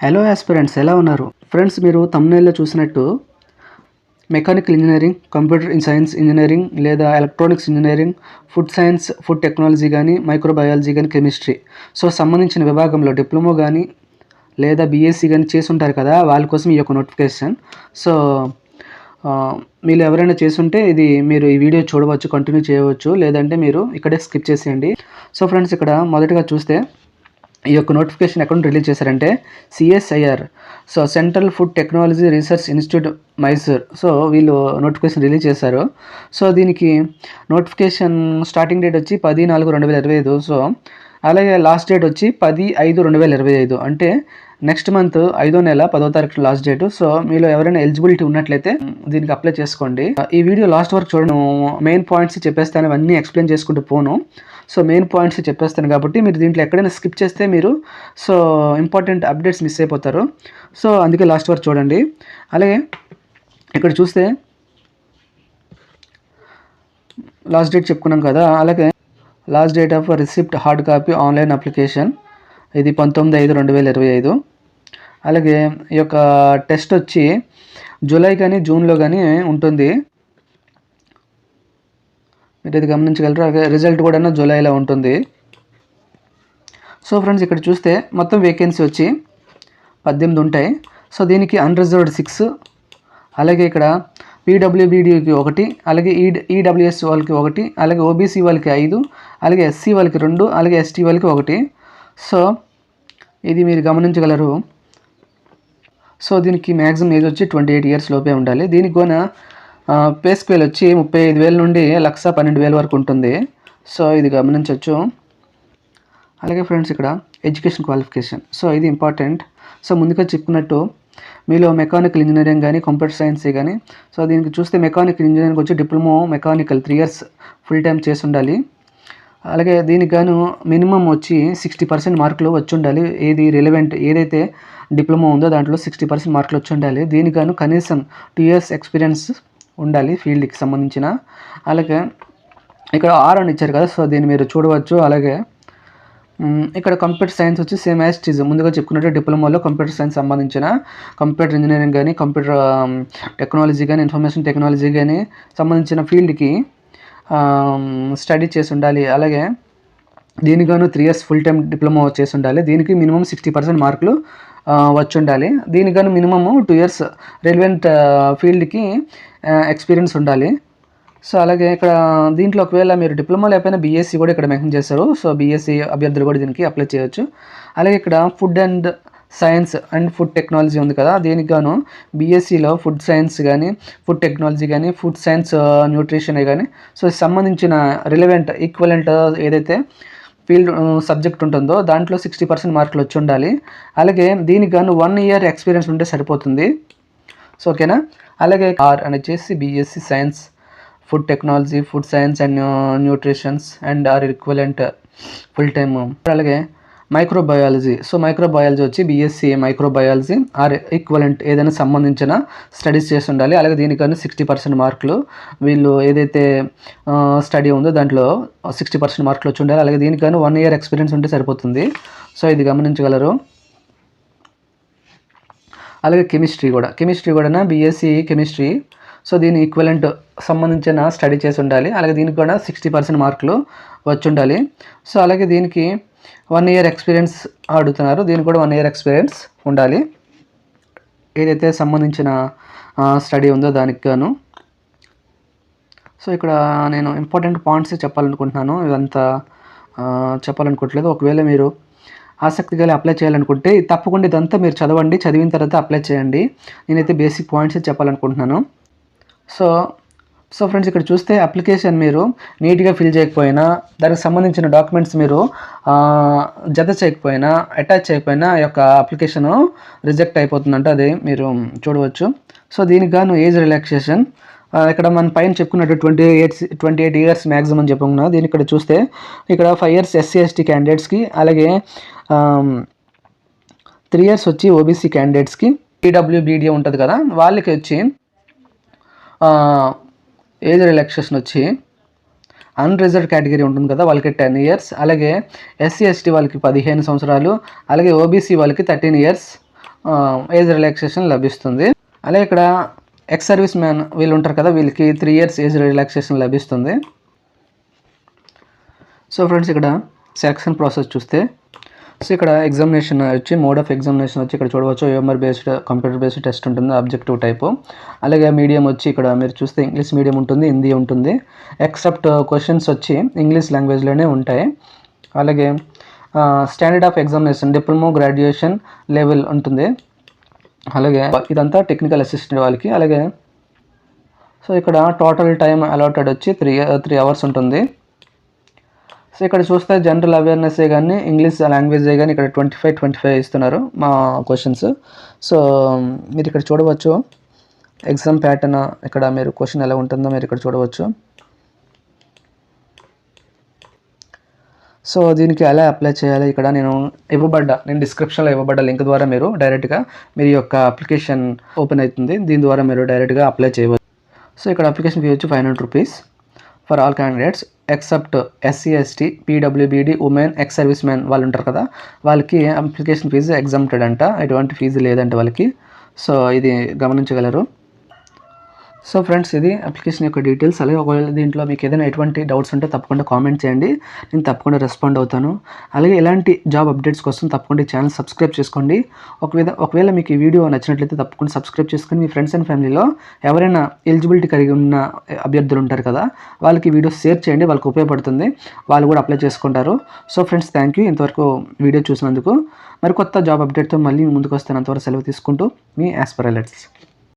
Hello aspirants ఎలా ఉన్నారు? Friends మీరు తమ్నేల్లో చూసినట్టు mechanical engineering computer science engineering లేదా electronics engineering food science food technology కానీ మైక్రోబయాలజీ కానీ కెమిస్ట్రీ సో సంబంధించిన విభాగంలో డిప్లొమా కానీ లేదా బీఎస్సీ కానీ చేసి ఉంటారు కదా వాళ్ళ కోసం ఈ యొక్క నోటిఫికేషన్ సో మీరు ఎవరైనా చేసుంటే ఇది మీరు ఈ వీడియో చూడవచ్చు కంటిన్యూ చేయవచ్చు లేదంటే మీరు ఇక్కడే స్కిప్ చేసేయండి. సో ఫ్రెండ్స్ ఇక్కడ మొదటగా చూస్తే ఈ యొక్క నోటిఫికేషన్ ఎక్కడ రిలీజ్ చేశారంటే CSIR so central food technology research institute Mysore so వీళ్ళు నోటిఫికేషన్ రిలీజ్ చేశారు. సో దీనికి నోటిఫికేషన్ స్టార్టింగ్ డేట్ వచ్చి పది నాలుగు రెండు వేల ఇరవై ఐదు. సో అలాగే లాస్ట్ డేట్ వచ్చి పది ఐదు రెండు వేల ఇరవై ఐదు. అంటే నెక్స్ట్ మంత్ ఐదో నెల పదో తారీఖు లాస్ట్ డేట్ సో మీలో ఎవరైనా ఎలిజిబిలిటీ ఉన్నట్లయితే దీనికి అప్లై చేసుకోండి. ఈ వీడియో లాస్ట్ వరకు చూడను మెయిన్ పాయింట్స్ చెప్పేస్తాను అవన్నీ ఎక్స్ప్లెయిన్ చేసుకుంటూ పోను. సో మెయిన్ పాయింట్స్ చెప్పేస్తాను కాబట్టి మీరు దీంట్లో ఎక్కడైనా స్కిప్ చేస్తే మీరు సో ఇంపార్టెంట్ అప్డేట్స్ మిస్ అయిపోతారు. సో అందుకే లాస్ట్ వరకు చూడండి. అలాగే ఇక్కడ చూస్తే లాస్ట్ డేట్ చెప్పుకున్నాం కదా అలాగే last date of receipt hard copy online application ఇది పంతొమ్మిది ఐదు రెండు వేల ఇరవై ఐదు. అలాగే ఈ యొక్క టెస్ట్ వచ్చి జూలై కానీ జూన్లో కానీ ఉంటుంది. మీరు ఇది గమనించగలరు? అలాగే రిజల్ట్ కూడా జూలైలో ఉంటుంది. సో ఫ్రెండ్స్ ఇక్కడ చూస్తే మొత్తం వేకెన్సీ వచ్చి పద్దెనిమిది ఉంటాయి. సో దీనికి అన్రిజర్వ్డ్ సిక్స్ అలాగే ఇక్కడ పీడబ్ల్యూబీడీకి ఒకటి అలాగే ఈ ఈడబ్ల్యూఎస్ వాళ్ళకి ఒకటి అలాగే ఓబీసీ వాళ్ళకి ఐదు అలాగే ఎస్సీ వాళ్ళకి రెండు అలాగే ఎస్టీ వాళ్ళకి ఒకటి. సో ఇది మీరు గమనించగలరు. సో దీనికి మ్యాక్సిమం ఏజ్ వచ్చి ట్వంటీ ఎయిట్ ఇయర్స్ లోపే ఉండాలి. దీనికి కూడా పే స్కేల్ వచ్చి ముప్పై ఐదు వేల నుండి లక్ష పన్నెండు వేల వరకు ఉంటుంది. సో ఇది గమనించవచ్చు అలాగే ఫ్రెండ్స్ ఇక్కడ ఎడ్యుకేషన్ క్వాలిఫికేషన్. సో ఇది ఇంపార్టెంట్. సో ముందుగా చెప్పుకున్నట్టు మీలో మెకానికల్ ఇంజనీరింగ్ కానీ కంప్యూటర్ సైన్స్ కానీ సో దీనికి చూస్తే మెకానికల్ ఇంజనీరింగ్ వచ్చి diploma mechanical three years full time చేసి ఉండాలి అలాగే దీనికి గాను మినిమం వచ్చి సిక్స్టీ పర్సెంట్ మార్కులు వచ్చి ఉండాలి ఏది రిలవెంట్ ఏదైతే డిప్లొమా ఉందో దాంట్లో సిక్స్టీ పర్సెంట్ మార్కులు వచ్చి ఉండాలి దీనికి గాను కనీసం టూ ఇయర్స్ ఎక్స్పీరియన్స్ ఉండాలి ఫీల్డ్కి సంబంధించిన. అలాగే ఇక్కడ ఆర్ అని ఇచ్చారు కదా సో దీన్ని మీరు చూడవచ్చు. అలాగే ఇక్కడ కంప్యూటర్ సైన్స్ వచ్చి సేమ్ యాజ్ టీజ్ ముందుగా చెప్పుకున్నట్టు డిప్లొమాలో కంప్యూటర్ సైన్స్ సంబంధించిన కంప్యూటర్ ఇంజనీరింగ్ కానీ కంప్యూటర్ టెక్నాలజీ కానీ ఇన్ఫర్మేషన్ టెక్నాలజీ కానీ సంబంధించిన ఫీల్డ్కి స్టడీ చేసి ఉండాలి. అలాగే దీనికి గాను three years full time diploma చేసి ఉండాలి. దీనికి మినిమం సిక్స్టీ పర్సెంట్ మార్కులు వచ్చి ఉండాలి దీనికి మినిమము టూ ఇయర్స్ రెలివెంట్ ఫీల్డ్కి ఎక్స్పీరియన్స్ ఉండాలి. సో అలాగే ఇక్కడ దీంట్లో ఒకవేళ మీరు డిప్లొమా లేకపోయినా బీఎస్సీ కూడా ఇక్కడ మెన్షన్ చేస్తారు సో బీఎస్సీ అభ్యర్థులు కూడా దీనికి అప్లై చేయొచ్చు. అలాగే ఇక్కడ food and science and food technology ఉంది కదా. దీనికి గాను బీఎస్సీలో ఫుడ్ సైన్స్ కానీ ఫుడ్ టెక్నాలజీ కానీ ఫుడ్ సైన్స్ న్యూట్రిషన్ కానీ సో సంబంధించిన రిలవెంట్ ఈక్వలెంట్ ఏదైతే ఫీల్డ్ సబ్జెక్ట్ ఉంటుందో దాంట్లో సిక్స్టీ పర్సెంట్ మార్కులు వచ్చి ఉండాలి. అలాగే దీనికి గాను వన్ ఇయర్ ఎక్స్పీరియన్స్ ఉంటే సరిపోతుంది. సో ఓకేనా అలాగే ఆర్ అని వచ్చేసి BSc science food technology food science and nutritions and or equivalent full time. అలాగే మైక్రోబయాలజీ. సో మైక్రోబయాలజీ వచ్చి బీఎస్సీ మైక్రోబయాలజీ. ఆర్ ఈక్వలెంట్ ఏదైనా సంబంధించిన స్టడీస్ చేసి ఉండాలి అలాగే దీనికన్నా సిక్స్టీ పర్సెంట్ మార్కులు. వీళ్ళు ఏదైతే స్టడీ ఉందో దాంట్లో సిక్స్టీ పర్సెంట్ మార్కులు వచ్చి ఉండాలి. అలాగే దీనికన్నా వన్ ఇయర్ ఎక్స్పీరియన్స్ ఉంటే సరిపోతుంది. సో ఇది గమనించగలరు. అలాగే కెమిస్ట్రీ కూడా. కెమిస్ట్రీ కూడా బీఎస్సీ కెమిస్ట్రీ. సో దీని ఈక్వలెంట్ సంబంధించిన స్టడీ చేసి ఉండాలి. అలాగే దీనికి కూడా సిక్స్టీ పర్సెంట్ మార్కులు వచ్చి ఉండాలి. సో అలాగే దీనికి వన్ ఇయర్ ఎక్స్పీరియన్స్ అడుగుతున్నారు దీనికి కూడా వన్ ఇయర్ ఎక్స్పీరియన్స్ ఉండాలి. ఏదైతే సంబంధించిన స్టడీ ఉందో దానికి గాను. సో ఇక్కడ నేను ఇంపార్టెంట్ పాయింట్స్ చెప్పాలనుకుంటున్నాను. ఇదంతా చెప్పాలనుకోవట్లేదు. ఒకవేళ మీరు ఆసక్తి కలిగి అప్లై చేయాలనుకుంటే తప్పకుండా ఇదంతా మీరు చదవండి. చదివిన తర్వాత అప్లై చేయండి. నేనైతే బేసిక్ పాయింట్స్ చెప్పాలనుకుంటున్నాను. సో సో ఫ్రెండ్స్ ఇక్కడ చూస్తే అప్లికేషన్ మీరు నీట్గా ఫిల్ చేయకపోయినా దానికి సంబంధించిన డాక్యుమెంట్స్ మీరు జత చేయకపోయినా అటాచ్ చేయకపోయినా ఈ యొక్క అప్లికేషన్ రిజెక్ట్ అయిపోతుందంట. అది మీరు చూడవచ్చు. సో దీనికి గాను ఏజ్ రిలాక్సేషన్ ఇక్కడ మన పైన చెప్పుకున్నట్టు twenty eight twenty eight years maximum అని చెప్పుకున్నా దీని ఇక్కడ చూస్తే ఇక్కడ ఫైవ్ ఇయర్స్ ఎస్సీ ఎస్టీ క్యాండిడేట్స్కి అలాగే త్రీ ఇయర్స్ వచ్చి ఓబీసీ క్యాండిడేట్స్కి ఈడబ్ల్యూబీడీ ఉంటుంది కదా వాళ్ళకి వచ్చి ఏజ్ రిలాక్సేషన్ వచ్చి అన్రిజర్వ్ కేటగిరీ ఉంటుంది కదా వాళ్ళకి టెన్ ఇయర్స్ అలాగే ఎస్సీ ఎస్టీ వాళ్ళకి పదిహేను సంవత్సరాలు అలాగే ఓబీసీ వాళ్ళకి థర్టీన్ ఇయర్స్ ఏజ్ రిలాక్సేషన్ లభిస్తుంది. అలాగే ఇక్కడ ఎక్స్ సర్వీస్ మ్యాన్ వీళ్ళు ఉంటారు కదా వీళ్ళకి త్రీ ఇయర్స్ ఏజ్ రిలాక్సేషన్ లభిస్తుంది. సో ఫ్రెండ్స్ ఇక్కడ సెలక్షన్ ప్రాసెస్ చూస్తే సో ఇక్కడ ఎగ్జామినేషన్ వచ్చి మోడ్ ఆఫ్ ఎగ్జామినేషన్ వచ్చి ఇక్కడ చూడవచ్చు. OMR based computer based test ఉంటుంది ఆబ్జెక్టివ్ టైపు అలాగే మీడియం వచ్చి ఇక్కడ మీరు చూస్తే ఇంగ్లీష్ మీడియం ఉంటుంది హిందీ ఉంటుంది. ఎక్సెప్ట్ క్వశ్చన్స్ uh, వచ్చి ఇంగ్లీష్ లాంగ్వేజ్లోనే ఉంటాయి. అలాగే standard of examination diploma graduation level ఉంటుంది. అలాగే ఇదంతా టెక్నికల్ అసిస్టెంట్ వాళ్ళకి. అలాగే సో ఇక్కడ టోటల్ టైం అలాటెడ్ వచ్చి త్రీ త్రీ అవర్స్ ఉంటుంది. సో ఇక్కడ చూస్తే జనరల్ అవేర్నెస్ఏ కానీ ఇంగ్లీష్ లాంగ్వేజే కానీ ఇక్కడ ట్వంటీ ఫైవ్ ట్వంటీ ఫైవ్ ఇస్తున్నారు మా క్వశ్చన్స్ సో మీరు ఇక్కడ చూడవచ్చు. ఎగ్జామ్ ప్యాటర్న్ ఇక్కడ మీరు క్వశ్చన్ ఎలా ఉంటుందో మీరు ఇక్కడ చూడవచ్చు. సో దీనికి ఎలా అప్లై చేయాలి? ఇక్కడ నేను ఇవ్వబడ్డ నేను డిస్క్రిప్షన్లో ఇవ్వబడ్డ లింక్ ద్వారా మీరు డైరెక్ట్గా మీ యొక్క అప్లికేషన్ ఓపెన్ అవుతుంది. దీని ద్వారా మీరు డైరెక్ట్గా అప్లై చేయవచ్చు. సో ఇక్కడ అప్లికేషన్ ఫీ వచ్చి five hundred rupees for all candidates except SC ST PWBD women ex service man వాళ్ళు ఉంటారు కదా వాళ్ళకి అప్లికేషన్ ఫీజు ఎగ్జామ్టెడ్ అంట ఎటువంటి ఫీజు లేదంట వాళ్ళకి. సో ఇది గమనించగలరు. సో ఫ్రెండ్స్ ఇది అప్లికేషన్ యొక్క డీటెయిల్స్. అలాగే ఒకవేళ దీంట్లో మీకు ఏదైనా ఎటువంటి డౌట్స్ ఉంటే తప్పకుండా కామెంట్ చేయండి. నేను తప్పకుండా రెస్పాండ్ అవుతాను. అలాగే ఇలాంటి జాబ్ అప్డేట్స్ కోసం తప్పకుండా ఛానల్ సబ్స్క్రైబ్ చేసుకోండి. ఒకవేళ ఒకవేళ మీకు ఈ వీడియో నచ్చినట్లయితే తప్పకుండా సబ్స్క్రైబ్ చేసుకొని మీ ఫ్రెండ్స్ అండ్ ఫ్యామిలీలో ఎవరైనా ఎలిజిబిలిటీ కలిగి ఉన్న అభ్యర్థులు ఉంటారు కదా వాళ్ళకి వీడియో షేర్ చేయండి. వాళ్ళకి ఉపయోగపడుతుంది. వాళ్ళు కూడా అప్లై చేసుకుంటారు. సో ఫ్రెండ్స్ థ్యాంక్ యూ ఇంతవరకు వీడియో చూసినందుకు. మరి కొత్త జాబ్ అప్డేట్తో మళ్ళీ ముందుకు వస్తాను. అంతవరకు సెలవు తీసుకుంటూ మీ యాస్పరైలెట్స్